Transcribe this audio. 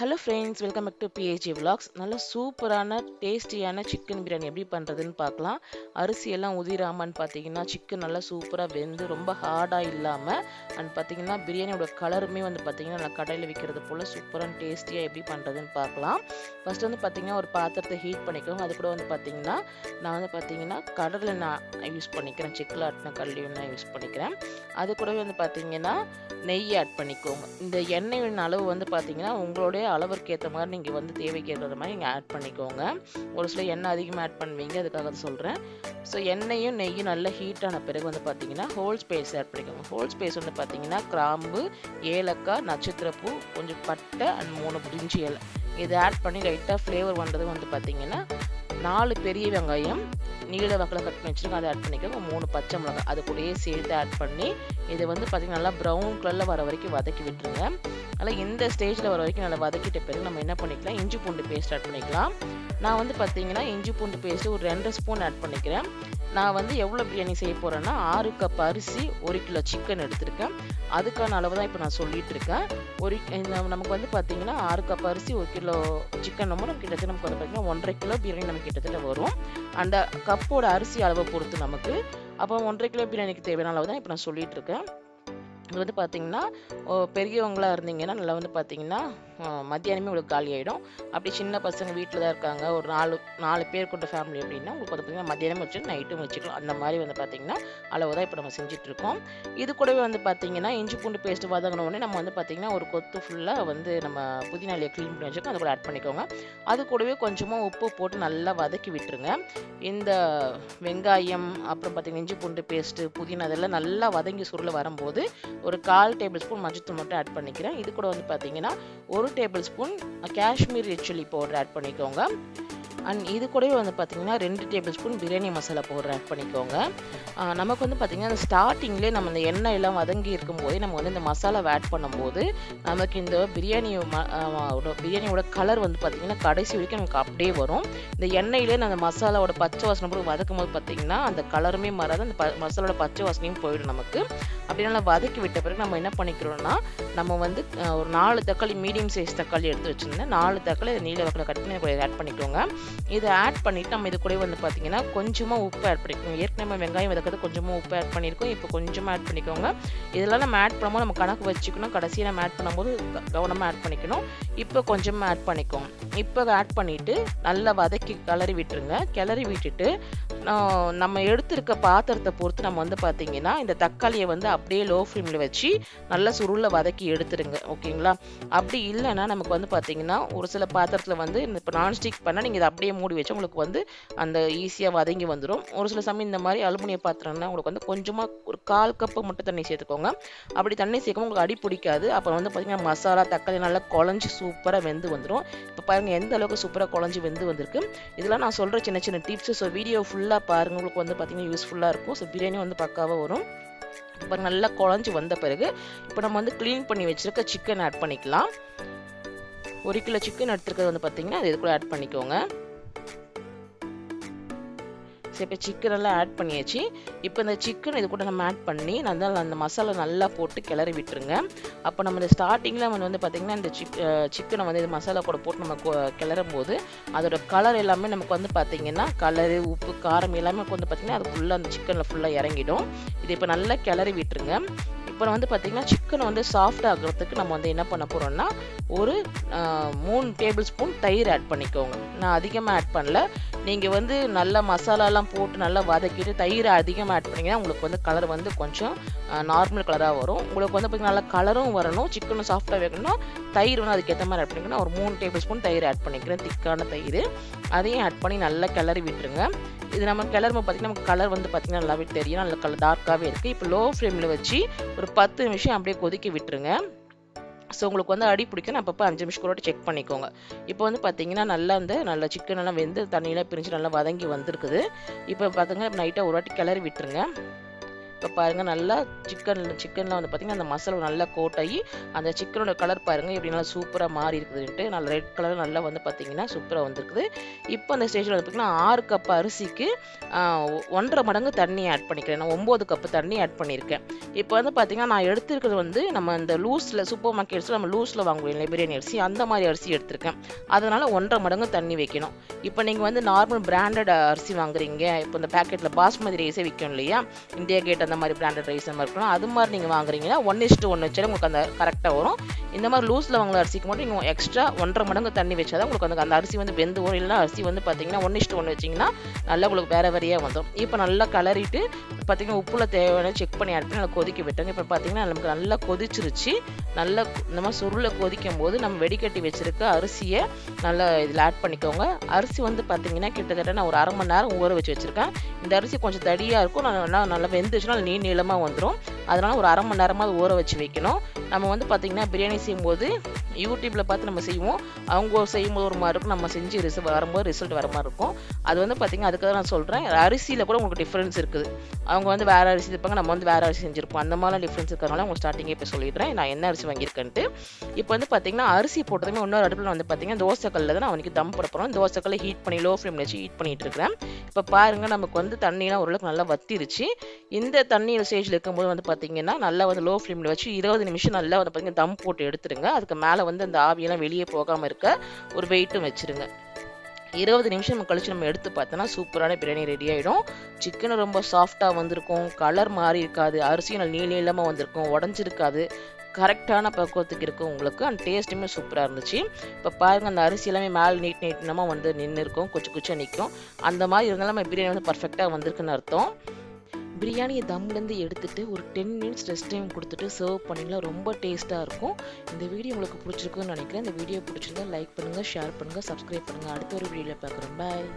Hello friends welcome back to BHG vlogs. நல்ல சூப்பரான டேஸ்டியான சிக்கன் பிரியாணி எப்படி பண்ணுறதுன்னு பார்க்கலாம். அரிசியெல்லாம் உதிராமன்னு பார்த்தீங்கன்னா சிக்கன் நல்லா சூப்பராக வெந்து ரொம்ப ஹார்டாக இல்லாமல் அண்ட் பார்த்தீங்கன்னா பிரியாணியோட கலருமே வந்து பார்த்திங்கன்னா நல்லா கடையில் விற்கிறது போல் சூப்பரான டேஸ்டியாக எப்படி பண்ணுறதுன்னு பார்க்கலாம். ஃபஸ்ட்டு வந்து பார்த்திங்கன்னா ஒரு பாத்திரத்தை ஹீட் பண்ணிக்கிறோம் அது கூட வந்து பார்த்தீங்கன்னா நான் வந்து பார்த்திங்கன்னா கடலை நான் யூஸ் பண்ணிக்கிறேன். செக்கில் ஆட்டின கடலையும் நான் யூஸ் பண்ணிக்கிறேன். அது கூடவே வந்து பார்த்திங்கன்னா நெய் ஆட் பண்ணிக்கோங்க. இந்த எண்ணெயின் அளவு வந்து பார்த்தீங்கன்னா உங்களுடைய அளவிற்கு ஏற்ற மாதிரி நீங்கள் வந்து தேவைக்கு ஏற்ற மாதிரி நீங்கள் ஆட் பண்ணிக்கோங்க. ஒரு சில எண்ணெய் அதிகமாக ஆட் பண்ணுவீங்க அதுக்காக சொல்கிறேன் ஸோ எண்ணெயும் நெய்யும் நல்லா ஹீட்டான பிறகு வந்து பார்த்தீங்கன்னா ஹோல் ஸ்பேஸ் ஆட் பண்ணிக்கோங்க. ஹோல் ஸ்பேஸ் வந்து பார்த்தீங்கன்னா கிராம்பு ஏலக்காய் நட்சத்திரப்பூ கொஞ்சம் பட்டை அண்ட் மூணு பிரிஞ்சி இலை. இதை ஆட் பண்ணி லைட்டாக ஃப்ளேவர் வந்தது வந்து பார்த்தீங்கன்னா நாலு பெரிய வெங்காயம் நீல வாக்கில் கட் பண்ணி வச்சுருக்கோம் அதை ஆட் பண்ணிக்கோங்க. மூணு பச்சை மிளகாய். அது கூடயே சேர்த்து ஆட் பண்ணி இதை வந்து பார்த்திங்கன்னா நல்லா ப்ரௌன் கலரில் வர வரைக்கும் வதக்கி விட்டுருங்க. நல்லா இந்த ஸ்டேஜில் வர வரைக்கும் நல்லா வதக்கிட்ட பிறகு நம்ம என்ன பண்ணிக்கலாம்? இஞ்சி பூண்டு பேஸ்ட் ஆட் பண்ணிக்கலாம். நான் வந்து பார்த்தீங்கன்னா இஞ்சி பூண்டு பேஸ்ட்டு ஒரு ரெண்டு ஸ்பூன் ஆட் பண்ணிக்கிறேன். நான் வந்து எவ்வளோ பிரியாணி செய்ய போகிறேன்னா ஆறு கப் அரிசி ஒரு கிலோ சிக்கன் எடுத்திருக்கேன். அதுக்கான அளவு தான் இப்போ நான் சொல்லிகிட்டு இருக்கேன். ஒரு நமக்கு வந்து பார்த்தீங்கன்னா ஆறு கப் அரிசி ஒரு கிலோ சிக்கன் நம்ம கிட்டத்தட்ட நமக்கு வந்து பார்த்தீங்கன்னா ஒன்றரை கிலோ பிரியாணி நமக்கு கிட்டத்தட்ட வரும். அந்த கப்போட அரிசி அளவை பொறுத்து நமக்கு. அப்போ ஒன்றரை கிலோ பிரியாணிக்கு தேவையான அளவு தான் இப்போ நான் சொல்லிட்டு இருக்கேன். இது வந்து பார்த்திங்கன்னா பெரியவங்களாக இருந்தீங்கன்னா நல்லா வந்து பார்த்தீங்கன்னா மத்தியானமே உங்களுக்கு காலி ஆகிடும் அப்படி சின்ன பசங்க வீட்டில் தான் இருக்காங்க. ஒரு நாலு நாலு பேர் கொண்ட ஃபேமிலி அப்படின்னா உங்களுக்கு வந்து பார்த்தீங்கன்னா மத்தியானம் வச்சு நைட்டும் வச்சுக்கலாம். அந்த மாதிரி வந்து பார்த்திங்கன்னா அளவு தான் இப்போ நம்ம செஞ்சிட்ருக்கோம் இது கூடவே வந்து பார்த்திங்கன்னா இஞ்சி பூண்டு பேஸ்ட் வதங்கின உடனே நம்ம வந்து பார்த்திங்கன்னா ஒரு கொத்து ஃபுல்லாக வந்து நம்ம புதினாலையை க்ளீன் பண்ணி வச்சுக்கோம் அது கூட ஆட் பண்ணிக்கோங்க. அது கூடவே கொஞ்சமாக உப்பு போட்டு நல்லா வதக்கி விட்டுருங்க. இந்த வெங்காயம் அப்புறம் பார்த்திங்கன்னா இஞ்சி பூண்டு பேஸ்ட்டு புதினா அதெல்லாம் நல்லா வதங்கி சுருள வரும்போது ஒரு கால் டேபிள் ஸ்பூன் மஞ்சத்தூள் மட்டும் ஆட் பண்ணிக்கிறேன். இது கூட வந்து பார்த்தீங்கன்னா ஒரு tablespoon Kashmir chilli powder add பண்ணிக்கோங்க. அண்ட் இது கூடவே வந்து பார்த்திங்கன்னா ரெண்டு tablespoon biryani masala powder add பண்ணிக்கோங்க. நமக்கு வந்து பார்த்திங்கன்னா அந்த ஸ்டார்டிங்லேயே நம்ம இந்த எண்ணெய் எல்லாம் வதங்கி இருக்கும்போதே நம்ம வந்து இந்த மசாலாவை ஆட் பண்ணும்போது நமக்கு இந்த பிரியாணி பிரியாணியோட கலர் வந்து பார்த்தீங்கன்னா கடைசி வரைக்கும் நமக்கு அப்படியே வரும். இந்த எண்ணெயிலே அந்த மசாலாவோட பச்சை வாசனை போட்டு வதக்கும் போது பார்த்திங்கன்னா அந்த கலருமே மாறாது அந்த ப மசாலோட பச்சை வாசனையும் போயிடும் நமக்கு. அப்படி நல்லா வதக்கி விட்ட பிறகு நம்ம என்ன பண்ணிக்கிறோம்னா நம்ம வந்து ஒரு நாலு தக்காளி மீடியம் சைஸ் தக்காளி எடுத்து வச்சுருந்தேன். நாலு தக்காளி நீல வக்கில் கட் பண்ணி ஆட் பண்ணிக்கோங்க. இதை ஆட் பண்ணிவிட்டு நம்ம இது கூட வந்து பார்த்தீங்கன்னா கொஞ்சமாக உப்பு ஆட் பண்ணிக்கணும் ஏற்கனவே வெங்காயம் வதக்கிறது கொஞ்சமாக உப்பு ஆட் பண்ணியிருக்கோம். இப்போ கொஞ்சமாக ஆட் பண்ணிக்கோங்க. இதெல்லாம் நம்ம ஆட் பண்ணும்போது நம்ம கணக்கு வச்சுக்கணும். கடைசியாக நம்ம ஆட் பண்ணும்போது கவனமாக ஆட் பண்ணிக்கணும். இப்போ கொஞ்சமாக ஆட் பண்ணிக்கோங்க. இப்போ ஆட் பண்ணிவிட்டு நல்லா வதக்கி கிளறி விட்டுருங்க. கிளறி விட்டுட்டு நம்ம எடுத்திருக்க பாத்திரத்தை பொறுத்து நம்ம வந்து பார்த்தீங்கன்னா இந்த தக்காளியை வந்து அப்படியே லோ ஃப்ளேமில் வச்சு நல்லா சுருளில் வதக்கி எடுத்துருங்க ஓகேங்களா? அப்படி இல்லைன்னா நமக்கு வந்து பார்த்தீங்கன்னா ஒரு சில பாத்திரத்தில் வந்து இப்போ நான்ஸ்டிக் பண்ணால் நீங்கள் இதை அப்படியே மூடி வச்சு உங்களுக்கு வந்து அந்த ஈஸியாக வதங்கி வந்துடும் ஒரு சில சமயம் இந்த மாதிரி அலுமினிய பாத்திரம்னா உங்களுக்கு வந்து கொஞ்சமாக ஒரு கால் கப்பு மட்டும் தண்ணி சேர்த்துக்கோங்க. அப்படி தண்ணி சேர்க்கும் உங்களுக்கு அடி பிடிக்காது. அப்புறம் வந்து பார்த்தீங்கன்னா மசாலா தக்காளி நல்லா குழஞ்சி சூப்பராக வெந்து வந்துடும் இப்போ பாருங்கள் எந்த அளவுக்கு சூப்பராக குழஞ்சி வெந்து வந்திருக்கு. இதெல்லாம் நான் சொல்கிற சின்ன சின்ன டிப்ஸ் ஸோ வீடியோ ஃபுல்லாக பாருங்கள் உங்களுக்கு வந்து பார்த்தீங்கன்னா யூஸ்ஃபுல்லாக இருக்கும். ஸோ பிரியாணி வந்து பக்காவாக வரும். இப்போ நல்லா குழஞ்சி வந்த பிறகு இப்போ நம்ம வந்து க்ளீன் பண்ணி வச்சுருக்க சிக்கன் ஆட் பண்ணிக்கலாம். ஒரு கிலோ சிக்கன் எடுத்துருக்கிறது வந்து பார்த்தீங்கன்னா அது இது கூட ஆட் பண்ணிக்கோங்க. இப்போ சிக்கன் எல்லாம் ஆட் பண்ணியாச்சு. இப்போ இந்த சிக்கன் இது கூட நம்ம ஆட் பண்ணி நல்லா அந்த மசாலா நல்லா போட்டு கிளறி விட்டுருங்க. அப்போ நம்ம இந்த ஸ்டார்டிங்கில் நம்ம வந்து பார்த்திங்கன்னா இந்த சிக் சிக்கனை வந்து இது மசாலா கூட போட்டு நம்ம கிளறும் போது அதோட கலர் எல்லாமே நமக்கு வந்து பார்த்திங்கன்னா கலரு உப்பு காரம் எல்லாமே வந்து பார்த்திங்கன்னா அது ஃபுல்லாக அந்த சிக்கனில் ஃபுல்லாக இறங்கிடும். இது இப்போ நல்லா கிளறி விட்டுருங்க. இப்போ வந்து பார்த்திங்கன்னா சிக்கன் வந்து சாஃப்ட் ஆகிறதுக்கு நம்ம வந்து என்ன பண்ண போகிறோம்னா ஒரு மூணு டேபிள் ஸ்பூன் தயிர் ஆட் பண்ணிக்கோங்க. நான் அதிகமாக ஆட் பண்ணல. நீங்கள் வந்து நல்லா மசாலாலாம் போட்டு நல்லா வதக்கிட்டு தயிர் அதிகமாக ஆட் பண்ணிங்கன்னா உங்களுக்கு வந்து கலர் வந்து கொஞ்சம் நார்மல் கலராக வரும். உங்களுக்கு வந்து பார்த்திங்கன்னா நல்லா கலரும் வரணும். சிக்கனும் சாஃப்டாக வைக்கணும்னா தயிர் வந்து அதுக்கேற்ற மாதிரி ஆட் பண்ணிக்கணும் ஒரு மூணு டேபிள் ஸ்பூன் தயிர் ஆட் பண்ணிக்கிறேன். திக்கான தயிர். அதையும் ஆட் பண்ணி நல்லா கிளறி விட்டுருங்க. இது நம்ம கிளறும் பார்த்திங்கன்னா நமக்கு கலர் வந்து பார்த்திங்கன்னா நல்லாவே தெரியும். நல்ல கலர் டார்க்காகவே இருக்குது இப்போ லோ ஃப்ளேமில் வச்சு ஒரு பத்து நிமிஷம் அப்படியே கொதிக்க விட்டுருங்க. ஸோ உங்களுக்கு வந்து அடி பிடிக்கும். அப்பப்போ அஞ்சு நிமிஷம் கூட செக் பண்ணிக்கோங்க. இப்போ வந்து பார்த்தீங்கன்னா நல்லா வந்து நல்லா சிக்கன் எல்லாம் வெந்து தண்ணியெலாம் பிரிஞ்சு நல்லா வதங்கி வந்திருக்குது. இப்போ பார்த்தீங்கன்னா நைட்டாக ஒரு வாட்டி கிளறி விட்டுருங்க. இப்போ பாருங்கள் நல்லா சிக்கன் சிக்கனில் வந்து பார்த்திங்கன்னா அந்த மசாலா நல்லா கோட் ஆகி அந்த சிக்கனோட கலர் பாருங்கள் எப்படி நல்லா சூப்பராக மாறி இருக்குதுன்ட்டு நல்லா ரெட் கலர் நல்லா வந்து பார்த்திங்கன்னா சூப்பராக வந்துருக்குது. இப்போ அந்த ஸ்டேஜில் வந்து பார்த்திங்கன்னா ஆறு கப் அரிசிக்கு ஒன்றரை மடங்கு தண்ணி ஆட் பண்ணிக்கிறேன். நான் ஒம்பது கப்பு தண்ணி ஆட் பண்ணியிருக்கேன். இப்போ வந்து பார்த்திங்கன்னா நான் எடுத்திருக்கிறது வந்து நம்ம இந்த லூஸில் சூப்பர் மார்க்கெட்ஸில் நம்ம லூஸில் வாங்குவோம் இல்லை பிரியாணி அரிசி அந்த மாதிரி அரிசி எடுத்திருக்கேன். அதனால் ஒன்றரை மடங்கு தண்ணி வைக்கணும். இப்போ நீங்கள் வந்து நார்மல் பிராண்டட் அரிசி வாங்குறீங்க இப்போ இந்த பேக்கெட்டில் பாஸ்மதி ரைஸே விற்கும் இல்லையா இந்தியா கேட் அந்த மாதிரி பிராண்டட் ரைஸ் அந்த மாதிரி அது மாதிரி நீங்கள் வாங்குறீங்கன்னா ஒன் இஸ்ட்டு ஒன்று வச்சாலும் உங்களுக்கு அந்த கரெக்டாக வரும். இந்த மாதிரி லூஸில் வாங்குற அரிசிக்கு மட்டும் நீங்கள் எக்ஸ்ட்ரா ஒன்றரை மடங்கு தண்ணி வச்சாதான் உங்களுக்கு அந்த அந்த அரிசி வந்து வெந்து வரும். இல்லைன்னா அரிசி வந்து பார்த்தீங்கன்னா ஒன் இஸ்ட்டு ஒன்று வச்சிங்கன்னா நல்லா உங்களுக்கு வேற வேறையாக வந்துடும் இப்போ நல்லா கலரிட்டு பார்த்திங்கன்னா உப்புல தேவையான செக் பண்ணி ஆட் பண்ணி நல்லா கொதிக்க விட்டாங்க இப்போ பார்த்தீங்கன்னா நமக்கு நல்லா கொதிச்சிருச்சு. நல்லா இந்த மாதிரி சுருளை கொதிக்கும் போது நம்ம வெடிக்கட்டி வச்சிருக்க அரிசியை நல்லா இதில் ஆட் பண்ணிக்கோங்க. அரிசி வந்து பார்த்திங்கன்னா கிட்டத்தட்ட நான் ஒரு அரை மணி நேரம் ஊற வச்சு வச்சுருக்கேன். இந்த அரிசி கொஞ்சம் தடியாக இருக்கும். நான் நல்லா நல்லா வெந்துச்சுன்னா நீ நீளமாக வந்துடும் அதனால் ஒரு அரை மணி நேரமாக ஊற வச்சு வைக்கணும். நம்ம வந்து பார்த்தீங்கன்னா பிரியாணி செய்யும்போது யூடியூப்பில் பார்த்து நம்ம செய்வோம். அவங்க செய்யும்போது ஒரு மாதிரி இருக்கும். நம்ம செஞ்சு ரிசல்ட் வரும்போது ரிசல்ட் வர மாதிரி இருக்கும். அது வந்து பார்த்திங்கன்னா அதுக்காக நான் சொல்கிறேன் அரிசியில் கூட உங்களுக்கு டிஃப்ரென்ஸ் இருக்குது. அவங்க வந்து வேறு அரிசி இருப்பாங்க நம்ம வந்து வேறு அரிசி செஞ்சுருப்போம். அந்த மாதிரிலாம் டிஃப்ரென்ஸ் இருக்கிறனால உங்களுக்கு ஸ்டார்டிங்கே இப்போ சொல்லிடுறேன். நான் என்ன அரிசி வாங்கியிருக்கேன்ட்டு. இப்போ வந்து பார்த்தீங்கன்னா அரிசி போட்டதுமே இன்னொரு அடுப்பில் வந்து பார்த்தீங்கன்னா தோசைக்கல்லில் தான் நான் அவனுக்கு தம் போட போகிறோம் தோசைக்கல்லை ஹீட் பண்ணி லோ ஃப்ளேமில் வச்சு ஹீட் பண்ணிகிட்டு இருக்கிறேன். இப்போ பாருங்கள் நமக்கு வந்து தண்ணியெலாம் ஓரளவுக்கு நல்லா வத்திருச்சு. இந்த தண்ணி ஸ்டேஜில் இருக்கும்போது வந்து பார்த்தீங்கன்னா நல்லா வந்து லோ ஃப்ளேமில் வச்சு இருபது நிமிஷம் நல்லா வந்து பார்த்தீங்கன்னா தம் போட்டு எடுத்துருங்க. அதுக்கு மேலே வந்து அந்த ஆவியெல்லாம் வெளியே போகாமல் இருக்க ஒரு வெயிட்டும் வச்சிருங்க. இருபது நிமிஷம் கழிச்சு நம்ம எடுத்து பார்த்தோன்னா சூப்பரான பிரியாணி ரெடி ஆகிடும் சிக்கன் ரொம்ப சாஃப்டாக வந்திருக்கும். கலர் மாறி இருக்காது. அரிசியும் நல்ல நீளமாக வந்திருக்கும். உடஞ்சிருக்காது. கரெக்டான பக்குவத்துக்கு இருக்கும் உங்களுக்கு அந்த டேஸ்ட்டுமே சூப்பராக இருந்துச்சு. இப்போ பாருங்கள் அந்த அரிசி எல்லாமே மேலே நீட் நீட்டமாக வந்து நின்று இருக்கும் குச்சி குச்சியாக நிற்கும் அந்த மாதிரி இருந்தாலும் நம்ம பிரியாணி வந்து பர்ஃபெக்டாக வந்திருக்குன்னு அர்த்தம். பிரியாணியை தம்லேருந்து எடுத்துகிட்டு ஒரு டென் மினிட்ஸ் ரெஸ்ட் டைம் கொடுத்துட்டு சர்வ் பண்ணிங்களா ரொம்ப டேஸ்ட்டாக இருக்கும். இந்த வீடியோ உங்களுக்கு பிடிச்சிருக்குன்னு நினைக்கிறேன். இந்த வீடியோ பிடிச்சிருந்தா லைக் பண்ணுங்கள் ஷேர் பண்ணுங்கள் சப்ஸ்கிரைப் பண்ணுங்கள் அடுத்த ஒரு வீடியோவில் பார்க்குறேன் பாய்